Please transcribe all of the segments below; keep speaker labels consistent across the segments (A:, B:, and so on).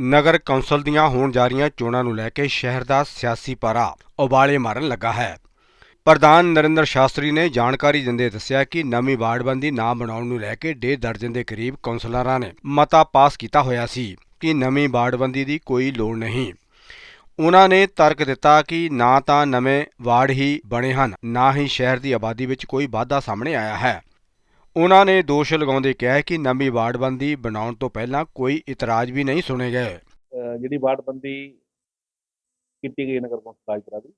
A: ਨਗਰ council ਦੀਆਂ ਹੋਣ ਜਾ ਰਹੀਆਂ ਚੋਣਾਂ ਨੂੰ ਲੈ ਕੇ ਸ਼ਹਿਰ ਦਾ ਸਿਆਸੀ ਪਾਰਾ ਉਬਾਲੇ ਮਾਰਨ ਲੱਗਾ ਹੈ। ਪ੍ਰਧਾਨ ਨਰਿੰਦਰ ਸ਼ਾਸਤਰੀ ਨੇ ਜਾਣਕਾਰੀ ਦਿੰਦੇ ਦੱਸਿਆ ਕਿ ਨਵੀਂ ਵਾਰਡਬੰਦੀ ਨਾ ਬਣਾਉਣ ਨੂੰ ਲੈ ਕੇ ਡੇਢ ਦਰਜਨ ਦੇ ਕਰੀਬ ਕੌਂਸਲਰਾਂ ਨੇ ਮਤਾ ਪਾਸ ਕੀਤਾ ਹੋਇਆ ਸੀ ਕਿ ਨਵੀਂ ਵਾਰਡਬੰਦੀ ਦੀ ਕੋਈ ਲੋੜ ਨਹੀਂ। ਉਹਨਾਂ ਨੇ ਤਰਕ ਦਿੱਤਾ ਕਿ ਨਾ ਤਾਂ ਨਵੇਂ ਵਾਰਡ ਹੀ ਬਣੇ ਹਨ, ਨਾ ਹੀ ਸ਼ਹਿਰ ਦੀ ਆਬਾਦੀ ਵਿੱਚ ਕੋਈ ਵਾਧਾ ਸਾਹਮਣੇ ਆਇਆ ਹੈ। ਉਹਨਾਂ ਨੇ ਦੋਸ਼ ਲਗਾਉਂਦੇ ਕਿਹਾ ਕਿ ਨਵੀਂ ਵਾਰਡਬੰਦੀ ਬਣਾਉਣ ਤੋਂ ਪਹਿਲਾਂ ਕੋਈ ਇਤਰਾਜ਼ ਵੀ ਨਹੀਂ ਸੁਣੇ ਗਏ।
B: ਜਿਹੜੀ ਵਾਰਡਬੰਦੀ ਕੀਤੀ ਗਈ ਨਗਰ ਕੌਂਸਲ ਰਾਜਪੁਰਾ ਦੀ,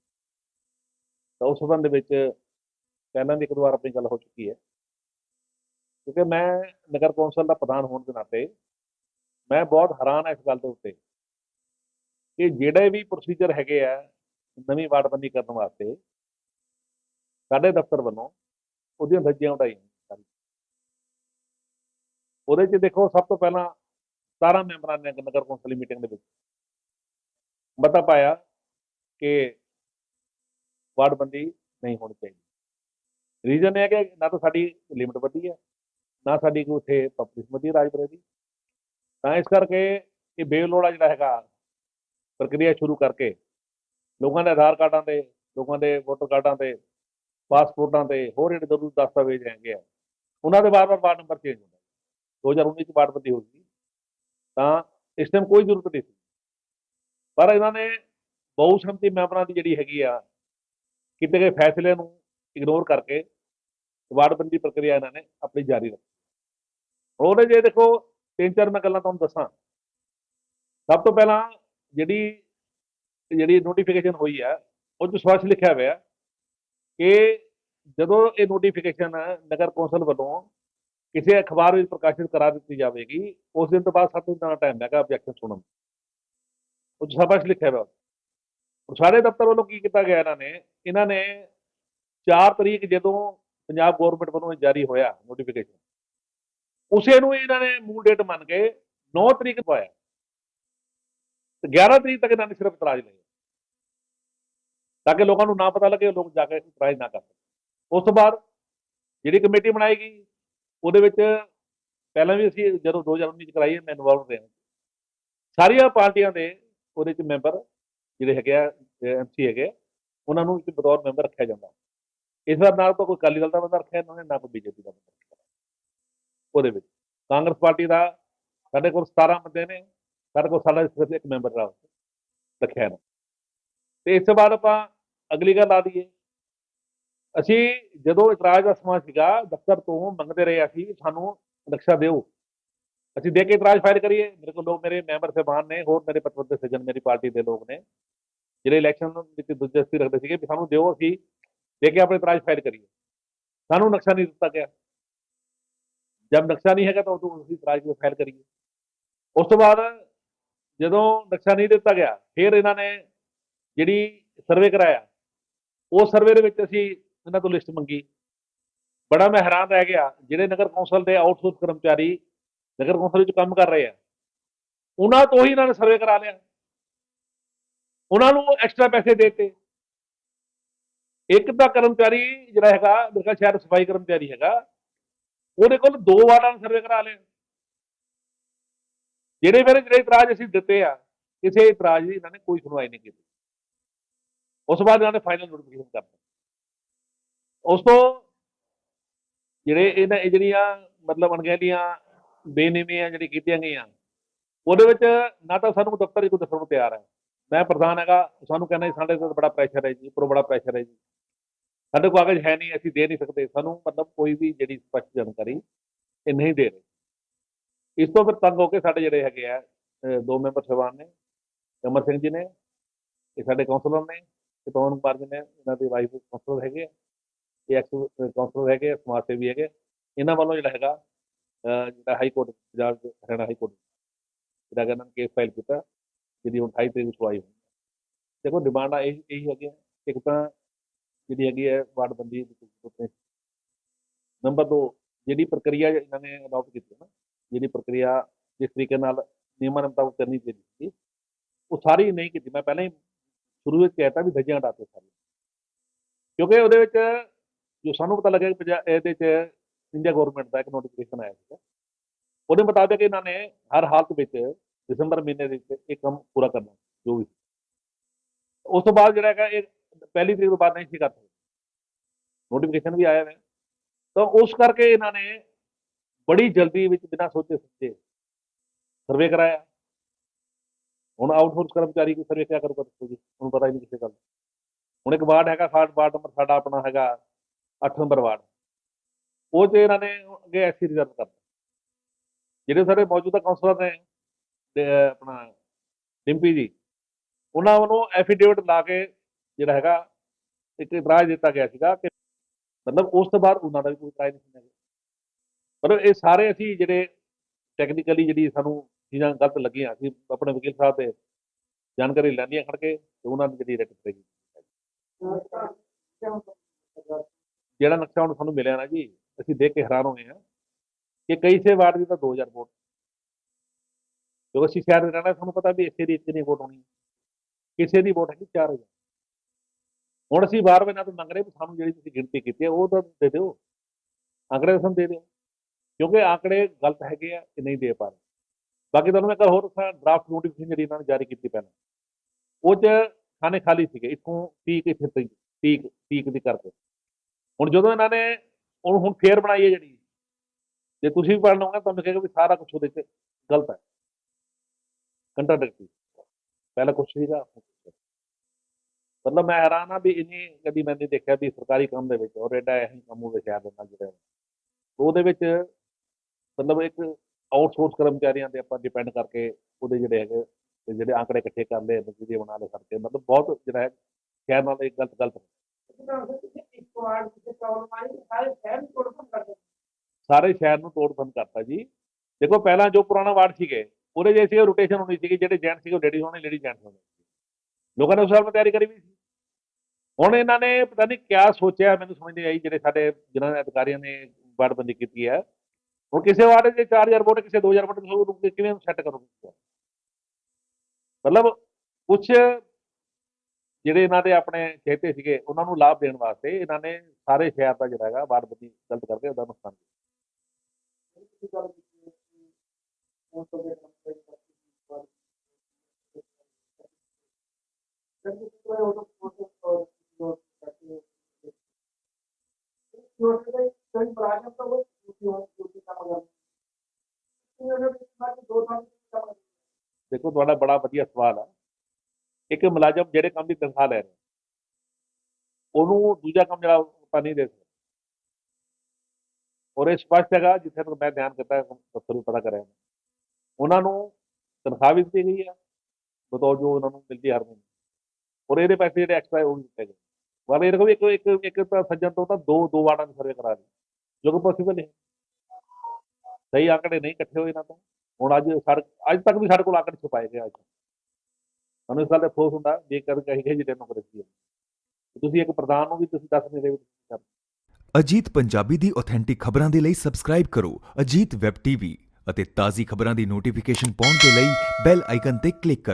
B: ਤਾਂ ਉਸ ਸੰਬੰਧ ਵਿੱਚ ਪਹਿਲਾਂ ਵੀ ਇੱਕ ਦੋ ਵਾਰ ਆਪਣੀ ਗੱਲ ਹੋ ਚੁੱਕੀ ਹੈ। ਕਿਉਂਕਿ ਮੈਂ ਨਗਰ ਕੌਂਸਲ ਦਾ ਪ੍ਰਧਾਨ ਹੋਣ ਦੇ ਨਾਤੇ ਮੈਂ ਬਹੁਤ ਹੈਰਾਨ ਹਾਂ ਇਸ ਗੱਲ ਦੇ ਉੱਤੇ ਕਿ ਜਿਹੜੇ ਵੀ ਪ੍ਰੋਸੀਜਰ ਹੈਗੇ ਆ ਨਵੀਂ ਵਾਰਡਬੰਦੀ ਕਰਨ ਵਾਸਤੇ, ਸਾਡੇ ਦਫ਼ਤਰ ਵੱਲੋਂ ਉਹਦੀਆਂ ਧੱਜੀਆਂ ਉਡਾਈਆਂ ਉਹਦੇ 'ਚ ਦੇਖੋ ਸਭ ਤੋਂ ਪਹਿਲਾਂ 17 ਮੈਂਬਰਾਂ ਨੇ ਨਗਰ ਕੌਂਸਲ ਮੀਟਿੰਗ ਦੇ ਵਿੱਚ ਮਤਾ ਪਾਇਆ ਕਿ ਵਾਰਡਬੰਦੀ ਨਹੀਂ ਹੋਣੀ ਚਾਹੀਦੀ। ਰੀਜ਼ਨ ਇਹ ਹੈ ਕਿ ਨਾ ਤਾਂ ਸਾਡੀ ਲਿਮਟ ਵਧੀ ਹੈ, ਨਾ ਸਾਡੀ ਕੋਈ ਉੱਥੇ ਪਬਲਿਕ ਵਧੀ ਹੈ ਰਾਜਪੁਰੇ ਦੀ। ਤਾਂ ਇਸ ਕਰਕੇ ਇਹ ਬੇਲੋੜਾ ਜਿਹੜਾ ਹੈਗਾ ਪ੍ਰਕਿਰਿਆ ਸ਼ੁਰੂ ਕਰਕੇ ਲੋਕਾਂ ਦੇ ਆਧਾਰ ਕਾਰਡਾਂ ਤੇ, ਲੋਕਾਂ ਦੇ ਵੋਟਰ ਕਾਰਡਾਂ ਤੇ, ਪਾਸਪੋਰਟਾਂ ਤੇ ਹੋਰ ਜਿਹੜੇ ਜ਼ਰੂਰੀ ਦਸਤਾਵੇਜ਼ ਹੈਗੇ ਆ, ਉਹਨਾਂ ਦੇ ਵਾਰ-ਵਾਰ ਵਾਰਡ ਨੰਬਰ ਚੇਂਜ ਹੁੰਦਾ 2019 ਚ ਵਾਰਡਬੰਦੀ ਹੋ ਗਈ, ਤਾਂ ਇਸ ਟਾਈਮ ਕੋਈ ਜ਼ਰੂਰਤ ਨਹੀਂ ਸੀ। ਪਰ ਇਹਨਾਂ ਨੇ ਬਹੁ ਸੰਮਤੀ ਮੈਂਬਰਾਂ ਦੀ ਜਿਹੜੀ ਹੈਗੀ ਆ, ਕਿਤੇ ਗਏ ਫੈਸਲੇ ਨੂੰ ਇਗਨੋਰ ਕਰਕੇ ਵਾਰਡਬੰਦੀ ਪ੍ਰਕਿਰਿਆ ਇਹਨਾਂ ਨੇ ਆਪਣੀ ਜਾਰੀ ਰੱਖੀ। ਉਹਦੇ ਜੇ ਦੇਖੋ, ਤਿੰਨ ਚਾਰ ਮੈਂ ਗੱਲਾਂ ਤੁਹਾਨੂੰ ਦੱਸਾਂ। ਸਭ ਤੋਂ ਪਹਿਲਾਂ ਜਿਹੜੀ ਜਿਹੜੀ ਨੋਟੀਫਿਕੇਸ਼ਨ ਹੋਈ ਆ, ਉਹ 'ਚ ਸਪਸ਼ਟ ਲਿਖਿਆ ਹੋਇਆ ਕਿ ਜਦੋਂ ਇਹ ਨੋਟੀਫਿਕੇਸ਼ਨ ਨਗਰ ਕੌਂਸਲ ਵੱਲੋਂ ਕਿਸੇ ਅਖਬਾਰ ਵਿੱਚ ਪ੍ਰਕਾਸ਼ਿਤ ਕਰਾ ਦਿੱਤੀ ਜਾਵੇਗੀ, ਉਸ ਦਿਨ ਤੋਂ ਬਾਅਦ 7 ਦਿਨ ਦਾ ਟਾਈਮ ਹੈਗਾ ਆਬਜੈਕਸ਼ਨ ਸੁਣਨ ਦਾ। ਉਹ 'ਚ ਲਿਖਿਆ ਹੋਇਆ ਔਰ ਸਾਰੇ ਦਫ਼ਤਰ ਵੱਲੋਂ ਕੀ ਕੀਤਾ ਗਿਆ ਇਹਨਾਂ ਨੇ? ਇਹਨਾਂ ਨੇ 4 ਤਰੀਕ ਜਦੋਂ ਪੰਜਾਬ ਗਵਰਨਮੈਂਟ ਵੱਲੋਂ ਇਹ ਜਾਰੀ ਹੋਇਆ ਨੋਟੀਫਿਕੇਸ਼ਨ ਉਸੇ ਨੂੰ ਇਹਨਾਂ ਨੇ ਮੂਲ ਡੇਟ ਮੰਨ ਕੇ 9 ਤਰੀਕ ਪਾਇਆ। ਤੇ 11 ਤਰੀਕ ਤੱਕ ਇਹਨਾਂ ਨੇ ਸਿਰਫ ਇਤਰਾਜ਼ ਲਏ। ਤਾਂ ਕਿ ਲੋਕਾਂ ਨੂੰ ਨਾ ਪਤਾ ਲੱਗੇ, ਲੋਕ ਜਾ ਕੇ ਇਤਰਾਜ਼ ਨਾ ਕਰ ਸਕਣ। ਉਸ ਤੋਂ ਬਾਅਦ ਜਿਹੜੀ ਕਮੇਟੀ ਬਣਾਈ ਗਈ ਉਹਦੇ ਵਿੱਚ ਪਹਿਲਾਂ ਵੀ ਅਸੀਂ ਜਦੋਂ 2019 ਚ ਕਰਾਈ ਮੈਂ ਇਨਵੋਲਵ ਰਿਹਾ ਸਾਰੀਆਂ ਪਾਰਟੀਆਂ ਦੇ ਉਹਦੇ ਚ ਮੈਂਬਰ ਜਿਹੜੇ ਹੈਗੇ ਆ ਐਮਸੀ ਹੈਗੇ ਆ, ਉਹਨਾਂ ਨੂੰ ਇੱਕ ਬਤੌਰ ਮੈਂਬਰ ਰੱਖਿਆ ਜਾਂਦਾ। ਇਸ ਵਾਰ ਨਾ ਤਾਂ ਕੋਈ ਅਕਾਲੀ ਦਲ ਦਾ ਬੰਦਾ ਰੱਖਿਆ ਇਹਨਾਂ ਨੇ ਨਾ ਕੋਈ ਬੀਜੇਪੀ ਦਾ ਬੰਦਾ ਰੱਖਿਆ। ਉਹਦੇ ਵਿੱਚ ਕਾਂਗਰਸ ਪਾਰਟੀ ਦਾ ਸਾਡੇ ਕੋਲ 17 ਬੰਦੇ ਨੇ ਸਾਡੇ ਕੋਲ ਸਾਡਾ ਸਿਰਫ ਇੱਕ ਮੈਂਬਰ ਦਾ ਰੱਖਿਆ ਨਾ ਤੇ ਇਸ ਤੋਂ ਬਾਅਦ ਆਪਾਂ ਅਗਲੀ ਗੱਲ ਆ ਦਈਏ ਅਸੀਂ ਜਦੋਂ ਇਤਰਾਜ਼ ਦਾ ਸਮਾਂ ਸੀਗਾ, ਦਫ਼ਤਰ ਤੋਂ ਮੰਗਦੇ ਰਹੇ ਅਸੀਂ, ਸਾਨੂੰ ਨਕਸ਼ਾ ਦਿਓ। ਅਸੀਂ ਦੇ ਕੇ ਇਤਰਾਜ਼ ਫਾਈਲ ਕਰੀਏ। ਮੇਰੇ ਕੋਲ ਲੋਕ ਮੇਰੇ ਮੈਂਬਰ ਸਾਹਿਬਾਨ ਨੇ, ਹੋਰ ਮੇਰੇ ਪਤਵੰਤੇ ਸੱਜਣ ਮੇਰੀ ਪਾਰਟੀ ਦੇ ਲੋਕ ਨੇ। ਜਿਹੜੇ ਇਲੈਕਸ਼ਨ ਵਿੱਚ ਦਿਲਚਸਪੀ ਰੱਖਦੇ ਸੀਗੇ ਵੀ ਸਾਨੂੰ ਦਿਓ ਅਸੀਂ, ਦੇ ਕੇ ਆਪਣੇ ਇਤਰਾਜ਼ ਫਾਈਲ ਕਰੀਏ। ਸਾਨੂੰ ਨਕਸ਼ਾ ਨਹੀਂ ਦਿੱਤਾ ਗਿਆ। ਜਦ ਨਕਸ਼ਾ ਨਹੀਂ ਹੈਗਾ ਤਾਂ ਉਦੋਂ ਅਸੀਂ ਇਤਰਾਜ਼ ਕਿਉਂ ਫਾਈਲ ਕਰੀਏ? ਉਸ ਤੋਂ ਬਾਅਦ ਜਦੋਂ ਨਕਸ਼ਾ ਨਹੀਂ ਦਿੱਤਾ ਗਿਆ, ਫਿਰ ਇਹਨਾਂ ਨੇ ਜਿਹੜੀ ਸਰਵੇ ਕਰਾਇਆ, ਉਹ ਸਰਵੇ ਦੇ ਵਿੱਚ ਅਸੀਂ ਇਹਨਾਂ ਤੋਂ ਲਿਸਟ ਮੰਗੀ। ਬੜਾ ਮੈਂ ਹੈਰਾਨ ਰਹਿ ਗਿਆ, ਜਿਹੜੇ ਨਗਰ ਕੌਂਸਲ ਦੇ ਆਊਟਸੋਰਸ ਕਰਮਚਾਰੀ ਨਗਰ ਕੌਂਸਲ ਵਿੱਚ ਕੰਮ ਕਰ ਰਹੇ ਆ, ਉਹਨਾਂ ਤੋਂ ਹੀ ਇਹਨਾਂ ਨੇ ਸਰਵੇ ਕਰਾ ਲਿਆ। ਉਹਨਾਂ ਨੂੰ ਐਕਸਟਰਾ ਪੈਸੇ ਦੇ ਦਿੱਤੇ। ਇੱਕ ਤਾਂ ਕਰਮਚਾਰੀ ਜਿਹੜਾ ਹੈਗਾ, ਮੇਰੇ ਖਿਆਲ ਸ਼ਹਿਰ ਸਫ਼ਾਈ ਕਰਮਚਾਰੀ ਹੈਗਾ, ਉਹਦੇ ਕੋਲ ਦੋ ਵਾਰਾਂ ਸਰਵੇ ਕਰਾ ਲਿਆ। ਜਿਹੜੇ ਮੇਰੇ ਜਿਹੜੇ ਇਤਰਾਜ਼ ਅਸੀਂ ਦਿੱਤੇ ਆ, ਕਿਸੇ ਇਤਰਾਜ਼ ਦੀ ਇਹਨਾਂ ਨੇ ਕੋਈ ਸੁਣਵਾਈ ਨਹੀਂ ਕੀਤੀ। ਉਸ ਤੋਂ ਬਾਅਦ ਇਹਨਾਂ ਨੇ ਫਾਈਨਲ ਨੋਟੀਫਿਕੇਸ਼ਨ ਕਰਤਾ ਉਸ ਤੋਂ ਜਿਹੜੇ ਇਹਨਾਂ ਇਹ ਜਿਹੜੀਆਂ ਮਤਲਬ ਅਣਗਹਿਲੀਆਂ ਬੇਨਿਮੀਆਂ ਜਿਹੜੀ ਕੀਤੀਆਂ ਗਈਆਂ, ਉਹਦੇ ਵਿੱਚ ਨਾ ਤਾਂ ਸਾਨੂੰ ਦਫ਼ਤਰ 'ਚ ਕੋਈ ਦੱਸਣ ਨੂੰ ਤਿਆਰ ਹੈ। ਮੈਂ ਪ੍ਰਧਾਨ ਹੈਗਾ, ਸਾਨੂੰ ਕਹਿੰਦਾ ਸਾਡੇ ਤੇ ਬੜਾ ਪ੍ਰੈਸ਼ਰ ਹੈ ਜੀ, ਉੱਪਰੋਂ ਬੜਾ ਪ੍ਰੈਸ਼ਰ ਹੈ ਜੀ। ਸਾਡੇ ਕੋਲ ਕਾਗਜ਼ ਹੈ ਨਹੀਂ, ਅਸੀਂ ਦੇ ਨਹੀਂ ਸਕਦੇ। ਸਾਨੂੰ ਮਤਲਬ ਕੋਈ ਵੀ ਜਿਹੜੀ ਸਪਸ਼ਟ ਜਾਣਕਾਰੀ ਇਹ ਨਹੀਂ ਦੇ ਰਹੇ। ਇਸ ਤੋਂ ਫਿਰ ਤੰਗ ਹੋ ਕੇ ਸਾਡੇ ਜਿਹੜੇ ਹੈਗੇ ਆ ਦੋ ਮੈਂਬਰ ਸਭਾਨ ਨੇ, ਅਮਰ ਸਿੰਘ ਜੀ ਨੇ, ਇਹ ਸਾਡੇ ਕਾਉਂਸਲਰ ਨੇ ਤੇ ਪਵਨ ਕੁਮਾਰ ਜੀ ਨੇ, ਇਹਨਾਂ ਦੇ ਵਾਈਫ ਕਾਉਂਸਲਰ ਹੈਗੇ ਆ। ਇਹ ਐਕਸ ਕਾਉਂਸਲਰ ਹੈਗੇ, ਸਮਾਜ ਸੇਵੀ ਹੈਗੇ, ਇਹਨਾਂ ਵੱਲੋਂ ਜਿਹੜਾ ਹੈਗਾ ਜਿਹੜਾ high court Punjab Haryana high court ਜਿਹੜਾ ਕਿ ਨੇ ਕੇਸ ਫਾਈਲ ਕੀਤਾ, ਜਿਹਦੀ ਹੁਣ 28 ਤਰੀਕ ਨੂੰ ਸੁਣਵਾਈ ਹੋਣੀ ਹੈ। ਦੇਖੋ ਡਿਮਾਂਡਾਂ ਇਹ, ਇਹੀ ਹੈਗੀਆਂ ਇੱਕ ਤਾਂ ਜਿਹੜੀ ਹੈਗੀ ਹੈ ਵਾਰਡਬੰਦੀ ਦੀ ਨੰਬਰ 2 ਜਿਹੜੀ ਪ੍ਰਕਿਰਿਆ ਇਹਨਾਂ ਨੇ ਅਡਾਪਟ ਕੀਤੀ ਨਾ, ਜਿਹੜੀ ਪ੍ਰਕਿਰਿਆ ਜਿਸ ਤਰੀਕੇ ਨਾਲ ਨਿਯਮਾਂ ਮੁਤਾਬਕ ਕਰਨੀ ਚਾਹੀਦੀ ਸੀ ਉਹ ਸਾਰੀ ਨਹੀਂ ਕੀਤੀ। ਮੈਂ ਪਹਿਲਾਂ ਹੀ ਸ਼ੁਰੂ ਵਿੱਚ ਕਹਿਤਾ ਵੀ ਧੱਜੀਆਂ ਹਟਾਤੇ ਸਾਰੀ ਕਿਉਂਕਿ ਉਹਦੇ ਵਿੱਚ ਜੋ ਸਾਨੂੰ ਪਤਾ ਲੱਗਿਆ ਕਿ ਇਹਦੇ ਚ ਇੰਡੀਆ ਗਵਰਨਮੈਂਟ ਦਾ ਇੱਕ ਨੋਟੀਫਿਕੇਸ਼ਨ ਆਇਆ ਸੀਗਾ। ਉਹਦੇ ਮੁਤਾਬਕ ਇਹਨਾਂ ਨੇ ਹਰ ਹਾਲਤ ਵਿੱਚ ਦਸੰਬਰ ਮਹੀਨੇ ਦੇ ਵਿੱਚ ਇਹ ਕੰਮ ਪੂਰਾ ਕਰਨਾ, ਜੋ ਵੀ ਉਸ ਤੋਂ ਬਾਅਦ ਜਿਹੜਾ ਹੈਗਾ, ਇਹ ਪਹਿਲੀ ਤਰੀਕ ਤੋਂ ਬਾਅਦ ਨਹੀਂ ਸੀ ਕਰ ਸਕਦੇ ਨੋਟੀਫਿਕੇਸ਼ਨ ਵੀ ਆਇਆ ਹੈ ਤਾਂ ਉਸ ਕਰਕੇ ਇਹਨਾਂ ਨੇ ਬੜੀ ਜਲਦੀ ਵਿੱਚ ਬਿਨਾਂ ਸੋਚੇ ਸਮਝੇ ਸਰਵੇ ਕਰਾਇਆ। ਹੁਣ ਆਊਟਸੋਰਸ ਕਰਮਚਾਰੀ ਕੋਈ ਸਰਵੇ ਕਿਆ ਕਰੂਗਾ ਦੱਸੋ ਜੀ? ਉਹਨੂੰ ਪਤਾ ਹੀ ਨਹੀਂ ਕਿਸੇ ਗੱਲ ਹੁਣ ਇੱਕ ਵਾਰਡ ਹੈਗਾ ਖਾਸ ਵਾਰਡ ਨੰਬਰ ਸਾਡਾ ਆਪਣਾ ਹੈਗਾ 8 ਨੰਬਰ ਵਾਰਡ। ਉਹ 'ਚ ਇਹਨਾਂ ਨੇ ਅੱਗੇ ਐਸੀ ਰਿਜ਼ਰਵ ਕਰਤਾ ਜਿਹੜੇ ਸਾਡੇ ਮੌਜੂਦਾ ਕਾਉਂਸਲਰ ਨੇ ਆਪਣਾ ਡਿੰਪੀ ਜੀ, ਉਹਨਾਂ ਵੱਲੋਂ ਐਫੀਡੇਵਿਟ ਲਾ ਕੇ ਜਿਹੜਾ ਹੈਗਾ, ਇੱਕ ਇਤਰਾਜ਼ ਦਿੱਤਾ ਗਿਆ ਸੀਗਾ ਕਿ ਮਤਲਬ ਉਸ ਤੋਂ ਬਾਅਦ ਉਹਨਾਂ ਦਾ ਵੀ ਕੋਈ ਇਤਰਾਜ਼ ਨਹੀਂ ਸੁਣਿਆ ਮਤਲਬ ਇਹ ਸਾਰੇ ਅਸੀਂ ਜਿਹੜੇ ਟੈਕਨੀਕਲੀ ਜਿਹੜੀ ਸਾਨੂੰ ਚੀਜ਼ਾਂ ਗਲਤ ਲੱਗੀਆਂ, ਅਸੀਂ ਆਪਣੇ ਵਕੀਲ ਸਾਹਿਬ ਦੇ ਜਾਣਕਾਰੀ ਲੈਂਦੀਆਂ ਖੜ ਕੇ, ਤੇ ਉਹਨਾਂ ਦੀ ਜਿਹੜੀ ਰੈਕਟ ਕੀਤੀ ਜਿਹੜਾ ਨਕਸ਼ਾ ਹੁਣ ਸਾਨੂੰ ਮਿਲਿਆ ਨਾ ਜੀ, ਅਸੀਂ ਦੇਖ ਕੇ ਹੈਰਾਨ ਹੋਏ ਹਾਂ ਕਿ ਕਈ ਸੇ ਵਾਰਡ ਦੀ ਤਾਂ 2000 ਵੋਟ। ਕਿਉਂਕਿ ਅਸੀਂ ਸ਼ਹਿਰ ਦੇ ਰਹਿਣਾ ਸਾਨੂੰ ਪਤਾ ਵੀ ਇਸੇ ਦੀ ਇਤਨੀ ਵੋਟ ਹੋਣੀ ਕਿਸੇ ਦੀ ਵੋਟ ਹੈਗੀ 4000 ਹੁਣ ਅਸੀਂ ਵਾਰ ਵਾਰ ਨਾ ਤਾਂ ਮੰਗ ਰਹੇ ਵੀ ਸਾਨੂੰ ਜਿਹੜੀ ਤੁਸੀਂ ਗਿਣਤੀ ਕੀਤੀ ਹੈ ਉਹ ਤਾਂ ਦੇ ਦਿਓ। ਆંકੜੇ ਤਾਂ ਸਾਨੂੰ ਦੇ ਦਿਓ। ਕਿਉਂਕਿ ਆંકੜੇ ਗਲਤ ਹੈਗੇ ਆ ਕਿ ਨਹੀਂ ਦੇ ਪਾ ਰਹੇ। ਬਾਕੀ ਤੁਹਾਨੂੰ ਮੈਂ ਇੱਕ ਹੋਰ ਡਰਾਫਟ ਨੋਟੀਫਿਕੇਸ਼ਨ ਜਿਹੜੀ ਇਹਨਾਂ ਨੇ ਜਾਰੀ ਕੀਤੀ ਪਹਿਲਾਂ। ਉਹ 'ਚ ਖਾਨੇ ਖਾਲੀ ਸੀਗੇ, ਇੱਥੋਂ ਤੀਕ ਇੱਥੇ ਤੀਕ ਤੀਕ ਦੀ ਕਰਕੇ। ਹੁਣ ਜਦੋਂ ਇਹਨਾਂ ਨੇ ਉਹਨੂੰ ਹੁਣ ਫੇਰ ਬਣਾਈ ਹੈ ਜਿਹੜੀ। ਜੇ ਤੁਸੀਂ ਵੀ ਪੜ੍ਹ ਲਓਗੇ ਤੁਹਾਨੂੰ ਕਹੇਗਾ ਵੀ ਸਾਰਾ ਕੁਝ ਉਹਦੇ 'ਚ ਗਲਤ ਹੈ। ਕੰਟਰਾਡਿਕਟਰੀ ਪਹਿਲਾਂ ਕੁਛ ਸੀਗਾ ਮਤਲਬ ਮੈਂ ਹੈਰਾਨ ਆ ਵੀ ਇੰਨੀ ਕਦੀ ਮੈਂ ਨਹੀਂ ਦੇਖਿਆ ਵੀ ਸਰਕਾਰੀ ਕੰਮ ਦੇ ਵਿੱਚ, ਔਰ ਐਡਾ ਇਹੀ ਕੰਮ ਹੋਵੇ ਸ਼ਹਿਰ ਦੇ ਨਾਲ ਜਿਹੜੇ ਉਹਦੇ ਵਿੱਚ ਮਤਲਬ ਇੱਕ ਆਊਟਸੋਰਸ ਕਰਮਚਾਰੀਆਂ ਤੇ ਆਪਾਂ ਡਿਪੈਂਡ ਕਰਕੇ ਉਹਦੇ ਜਿਹੜੇ ਹੈਗੇ, ਤੇ ਜਿਹੜੇ ਆંકੜੇ ਇਕੱਠੇ ਕਰ ਲਏ ਨਤੀਜੇ ਬਣਾ ਲਏ ਕਰਕੇ ਮਤਲਬ ਬਹੁਤ ਜਿਹੜਾ ਹੈ, ਸ਼ਹਿਰ ਨਾਲ ਇੱਕ ਗਲਤ ਗਲਤ ਸਾਰੇ ਸ਼ਹਿਰ ਨੂੰ ਤੋੜ ਬੰਦ ਕਰਤਾ ਜੀ। ਦੇਖੋ, ਪਹਿਲਾਂ ਜੋ ਪੁਰਾਣਾ ਵਾਰਡ ਸੀਗੇ, ਉਹਦੇ ਜੇ ਸੀਗੇ ਰੋਟੇਸ਼ਨ ਹੋਣੀ ਸੀਗੀ, ਜਿਹੜੇ ਜੈਂਟ ਸੀਗੇ ਲੇਡੀਜ਼ ਹੋਣੇ ਲੇਡੀ ਜੈਂਟ ਹੋਣੇ। ਲੋਕਾਂ ਨੇ ਉਸ ਸਾਲ ਤਿਆਰੀ ਕਰੀ ਵੀ ਸੀ। ਹੁਣ ਇਹਨਾਂ ਨੇ ਪਤਾ ਨਹੀਂ ਕਿਆ ਸੋਚਿਆ, ਮੈਨੂੰ ਸਮਝ ਨਹੀਂ ਆਈ, ਜਿਹੜੇ ਸਾਡੇ ਜਿਨ੍ਹਾਂ ਨੇ ਅਧਿਕਾਰੀਆਂ ਨੇ ਵਾਰਡਬੰਦੀ ਕੀਤੀ ਹੈ। ਹੁਣ ਕਿਸੇ ਵਾਰਡ ਦੇ 4000 ਵੋਟ, ਕਿਸੇ 2000 ਵੋਟ ਕਿਵੇਂ ਸੈੱਟ ਕਰੋਗੇ? ਮਤਲਬ ਕੁਝ ਜਿਹੜੇ ਇਹਨਾਂ ਦੇ ਆਪਣੇ ਚੇਤੇ ਸੀਗੇ, ਉਹਨਾਂ ਨੂੰ ਲਾਭ ਦੇਣ ਵਾਸਤੇ ਇਹਨਾਂ ਨੇ ਸਾਰੇ ਸ਼ਹਿਰ ਦਾ ਜਿਹੜਾ ਹੈਗਾ ਵਾਰਡਬੰਦੀ ਗਲਤ ਕਰਕੇ ਉਹਦਾ ਨੁਕਸਾਨ ਕੀਤਾ। ਦੇਖੋ, ਤੁਹਾਡਾ ਬੜਾ ਵਧੀਆ ਸਵਾਲ ਹੈ ਇੱਕ ਮੁਲਾਜ਼ਮ ਜਿਹੜੇ ਕੰਮ ਦੀ ਤਨਖਾਹ ਲੈ ਰਿਹਾ। ਉਹਨੂੰ ਦੂਜਾ ਕੰਮ ਜਿਹੜਾ ਆਪਾਂ ਨਹੀਂ ਦੇ ਸਕਦੇ। ਔਰ ਇਹ ਸਪਸ਼ਟ ਹੈਗਾ ਜਿੱਥੇ ਤੱਕ ਮੈਂ ਧਿਆਨ ਕੀਤਾ ਦਫ਼ਤਰ ਨੂੰ ਪਤਾ ਕਰਿਆ। ਉਹਨਾਂ ਨੂੰ ਤਨਖਾਹ ਵੀ ਦਿੱਤੀ ਗਈ ਹੈ, ਬਤੌਰ ਜੋ ਉਹਨਾਂ ਨੂੰ ਮਿਲਦੀ ਹਰ ਮਹੀਨੇ। ਔਰ ਇਹਦੇ ਪੈਸੇ ਜਿਹੜੇ ਐਕਸਟਰਾ ਉਹ ਵੀ ਦਿੱਤੇ ਗਏ। ਵਾਲੇ ਇਹ ਦੇਖੋ ਇੱਕ ਇੱਕ ਇੱਕ ਤਾਂ ਸੱਜਣ ਤੋਂ ਤਾਂ ਦੋ ਦੋ ਵਾਰਡਾਂ ਦੀ ਸਰਵੇ ਕਰਾ ਲਈ, ਜੋ ਕਿ ਪੋਸੀਬਲ ਨਹੀਂ। ਸਹੀ ਆંકੜੇ ਨਹੀਂ ਇਕੱਠੇ ਹੋਏ ਨਾ ਤਾਂ। ਹੁਣ ਅੱਜ ਸਾਡੇ ਅੱਜ ਤੱਕ ਵੀ ਸਾਡੇ ਕੋਲ ਆਂਕੜੇ ਛੁਪਾਏ ਗਏ ਅੱਜ। ਸਾਨੂੰ ਇਸ ਗੱਲ ਦਾ ਅਫਸੋਸ ਹੁੰਦਾ ਜੇ ਕਰ ਕਹੀ ਡੈਮੋਕ੍ਰੇਸੀ ਹੈ ਤੁਸੀਂ ਇੱਕ ਪ੍ਰਧਾਨ ਨੂੰ ਵੀ ਤੁਸੀਂ ਦੱਸ ਨਹੀਂ ਰਹੇ ਤੁਸੀਂ
C: ਅਜੀਤ ਪੰਜਾਬੀ ਦੀ ਆਥੈਂਟਿਕ ਖਬਰਾਂ ਦੇ ਲਈ ਸਬਸਕ੍ਰਾਈਬ ਕਰੋ, ਅਜੀਤ ਵੈਬ ਟੀਵੀ ਅਤੇ ਤਾਜ਼ੀ ਖਬਰਾਂ ਦੀ ਨੋਟੀਫਿਕੇਸ਼ਨ ਪਾਉਣ ਦੇ ਲਈ ਬੈਲ ਆਈਕਨ ਤੇ ਕਲਿੱਕ ਕਰੋ।